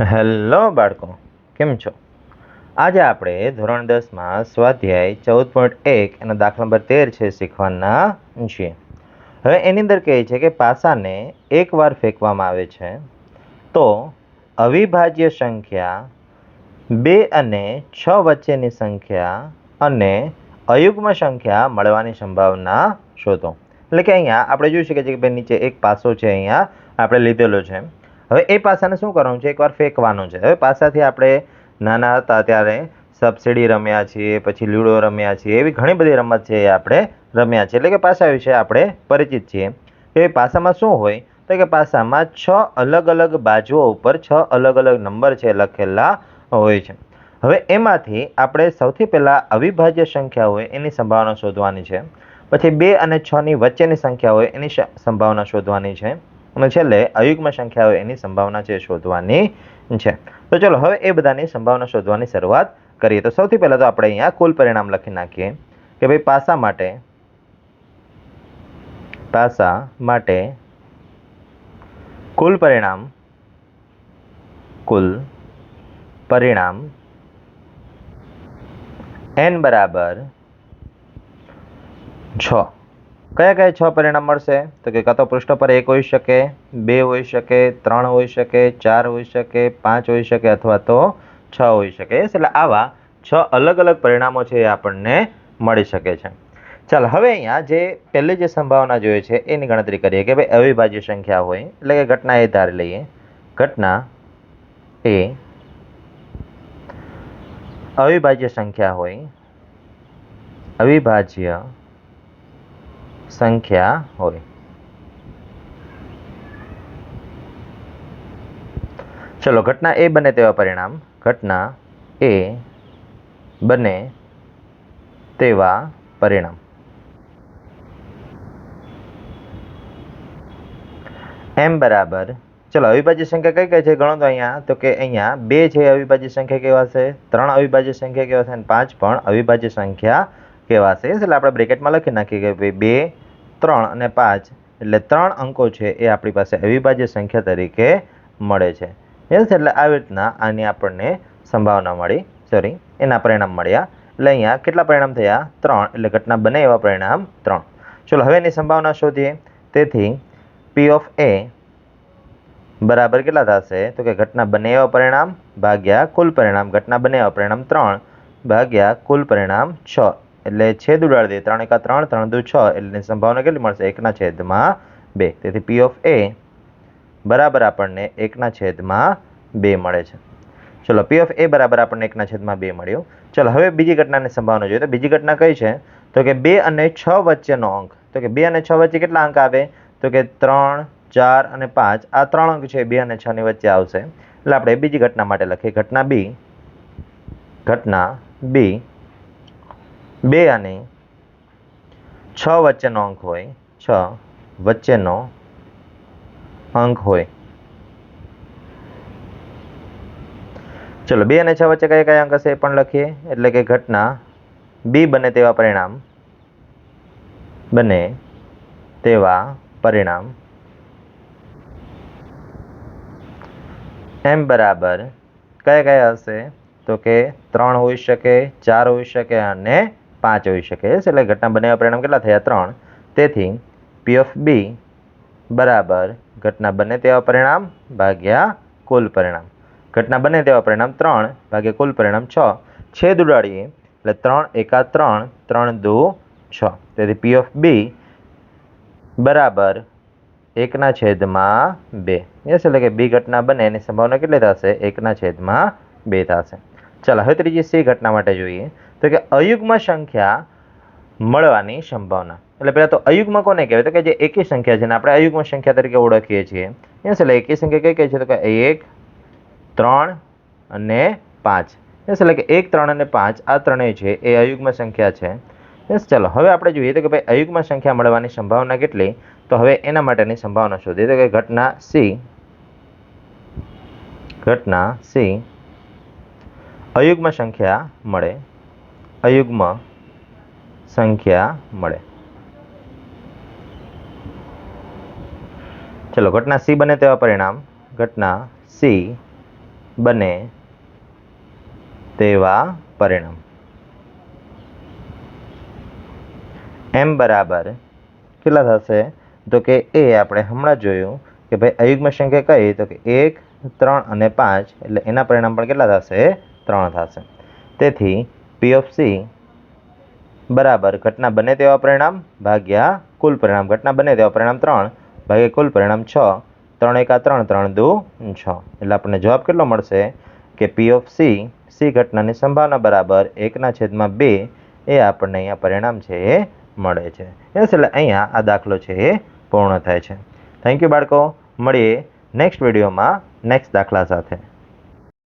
Hello બાળકો, કેમ છો? આજે આપણે ધોરણ દસમાં સ્વાધ્યાય ચૌદ પોઈન્ટ એક એનો દાખલા નંબર તેર છે શીખવાના છીએ. હવે એની અંદર કહે છે કે પાસાને એકવાર ફેંકવામાં આવે છે. તો અવિભાજ્ય સંખ્યા બે અને છ વચ્ચેની સંખ્યા અને અયુગ્મ સંખ્યા મળવાની સંભાવના શોધો. એટલે કે અહીંયા આપણે જોઈ શકીએ છીએ કે ભાઈ નીચે એક પાસો છે અહીંયા આપણે લીધેલો છે. હવે એ પાસાને શું કરવાનું છે? એકવાર ફેંકવાનું છે. હવે પાસાથી આપણે નાના હતા ત્યારે સબસિડી રમ્યા છીએ, પછી લૂડો રમ્યા છીએ, એવી ઘણી બધી રમત છે એ આપણે રમ્યા છીએ. એટલે કે પાસા વિશે આપણે પરિચિત છીએ. એ પાસામાં શું હોય? તો કે પાસામાં છ અલગ અલગ બાજુઓ ઉપર છ અલગ અલગ નંબર છે લખેલા હોય છે. હવે એમાંથી આપણે સૌથી પહેલાં અવિભાજ્ય સંખ્યા હોય એની સંભાવના શોધવાની છે. પછી બે અને છની વચ્ચેની સંખ્યા હોય એની સંભાવના શોધવાની છે. અને છેલ્લે અયુગ્મ સંખ્યાઓ એની સંભાવના છે શોધવાની છે. તો ચલો હવે એ બધાની સંભાવના શોધવાની શરૂઆત કરીએ. તો સૌથી પહેલાં તો આપણે અહીંયા કુલ પરિણામ લખી નાખીએ કે ભાઈ પાસા માટે પાસા માટે કુલ પરિણામ કુલ પરિણામ એન બરાબર છ. કયા કયા છ પરિણામ મળશે? તો કે કાં તો પૃષ્ઠ પર એક હોઈ શકે, બે હોઈ શકે, ત્રણ હોઈ શકે, ચાર હોઈ શકે, પાંચ હોઈ શકે અથવા તો છ હોઈ શકે. એટલે આવા છ અલગ અલગ પરિણામો છે એ આપણને મળી શકે છે. ચાલો, હવે અહીંયા જે પહેલી જે સંભાવના જોઈએ છે, એની ગણતરી કરીએ કે ભાઈ અવિભાજ્ય સંખ્યા હોય, એટલે કે ઘટના એ ધારી લઈએ. ઘટના એ અવિભાજ્ય સંખ્યા હોય, અવિભાજ્ય સંખ્યા હોય. ચલો, ઘટના એ બને તેવા પરિણામ. ઘટના એ બને તેવા પરિણામ. એમ બરાબર. ચલો, અવિભાજ્ય સંખ્યા કઈ કઈ છે ગણો તો અહીંયા? તો કે અહીંયા બે છે અવિભાજ્ય સંખ્યા કેવા છે? ત્રણ અવિભાજ્ય સંખ્યા કેવા છે? અને પાંચ પણ અવિભાજ્ય સંખ્યા કેવા છે એટલે આપણે બ્રેકેટમાં લખી નાખીએ કે ભાઈ બે, ત્રણ અને પાંચ. એટલે ત્રણ અંકો છે એ આપણી પાસે અવિભાજ્ય સંખ્યા તરીકે મળે છે. યસ એટલે આવી રીતના આની આપણને સંભાવના મળી. સોરી એના પરિણામ મળ્યા. એટલે અહીંયા કેટલા પરિણામ થયા? ત્રણ. એટલે ઘટના બને એવા પરિણામ ત્રણ. ચલો, હવે એની સંભાવના શોધીએ. તેથી પી ઓફ એ બરાબર કેટલા થશે? તો કે ઘટના બને એવા પરિણામ ભાગ્યા કુલ પરિણામ. ઘટના બને એવા પરિણામ ત્રણ ભાગ્યા કુલ પરિણામ છ. એટલે છેદ ઉડાડી દે. ત્રણ એકા ત્રણ ત્રણ દુ છ. એટલે સંભાવના કેટલી મળશે? એકના છેદમાં બે. તેથી પી ઓફ એ બરાબર આપણને એકના છેદમાં બે મળે છે. ચલો પી ઓફ એ બરાબર આપણને એકના છેદમાં બે મળ્યું. ચલો, હવે બીજી ઘટનાની સંભાવના જોઈએ. તો બીજી ઘટના કઈ છે? તો કે બે અને છ વચ્ચેનો અંક. તો કે બે અને છ વચ્ચે કેટલા અંક આવે? તો કે ત્રણ, ચાર અને પાંચ. આ ત્રણ અંક છે બે અને છ ની વચ્ચે આવશે. એટલે આપણે બીજી ઘટના માટે લખીએ. ઘટના બી ઘટના બી બે અને છ વચ્ચેનો અંક હોય, છ વચ્ચેનો અંક હોય. ચલો, બે અને છ વચ્ચે કયા કયા અંક હશે એ પણ લખીએ. એટલે કે ઘટના બી બને તેવા પરિણામ બને તેવા પરિણામ. એમ બરાબર કયા કયા હશે? તો કે ત્રણ હોઈ શકે, ચાર હોઈ શકે અને પાંચ હોઈ શકે. એટલે ઘટના બનેવા પરિણામ કેટલા થયા? ત્રણ. તેથી પી ઓફ બી બરાબર ઘટના બને તેવા પરિણામ ભાગ્યા કુલ પરિણામ. ઘટના બને તેવા પરિણામ ત્રણ ભાગ્યા કુલ પરિણામ છ. છેદ ઉડાડીએ એટલે ત્રણ એકા ત્રણ ત્રણ દુ છ. તેથી પી ઓફ બી બરાબર એકના છેદમાં બે. યસ એટલે કે બી ઘટના બને એની સંભાવના કેટલી થશે? એકના છેદમાં બે થશે. ચાલો, હવે ત્રીજી સી ઘટના માટે જોઈએ. તો કે અયુગ્મ સંખ્યા મળવાની સંભાવના. એટલે પહેલાં તો અયુગ્મ કોને કહેવાય? તો કે જે એકી સંખ્યા છે ને આપણે અયુગ્મ સંખ્યા તરીકે ઓળખીએ છીએ. યસ એટલે એકી સંખ્યા કઈ કઈ છે? તો કે એક, ત્રણ અને પાંચ. યસ એટલે કે એક, ત્રણ અને પાંચ, આ ત્રણેય છે, એ અયુગ્મ સંખ્યા છે. યસ ચાલો, હવે આપણે જોઈએ તો કે ભાઈ અયુગ્મ સંખ્યા મળવાની સંભાવના કેટલી? તો હવે એના માટેની સંભાવના શોધીએ. તો કે ઘટના સી ઘટના સી, અયુગ્મ સંખ્યા મળે. અયુગ્મ સંખ્યા મળે. ચલો, ઘટના સી બને તેવા પરિણામ. ઘટના સી બને તેવા પરિણામ. એમ બરાબર કેટલા થશે? તો કે એ આપણે હમણાં જોયું કે ભાઈ અયુગ્મ સંખ્યા કઈ? તો કે એક, ત્રણ અને પાંચ. એટલે એના પરિણામ પણ કેટલા થશે? ત્રણ થશે. તેથી પી ઓફ સી બરાબર. ઘટના બને તેવા પરિણામ ભાગ્યા કુલ પરિણામ. ઘટના બને તેવા પરિણામ ત્રણ, ભાગ્યા કુલ પરિણામ છ. ત્રણ એકા ત્રણ ત્રણ દુ છ. એટલે આપણને જવાબ કેટલો મળશે? કે પી ઓફ સી સી ઘટનાની સંભાવના બરાબર એકના છેદમાં બે એ આપણને અહીંયા પરિણામ છે એ મળે છે. એટલે અહીંયા આ દાખલો છે એ પૂર્ણ થાય છે. થેન્ક યુ બાળકો. મળીએ નેક્સ્ટ વિડીયોમાં નેક્સ્ટ દાખલા સાથે.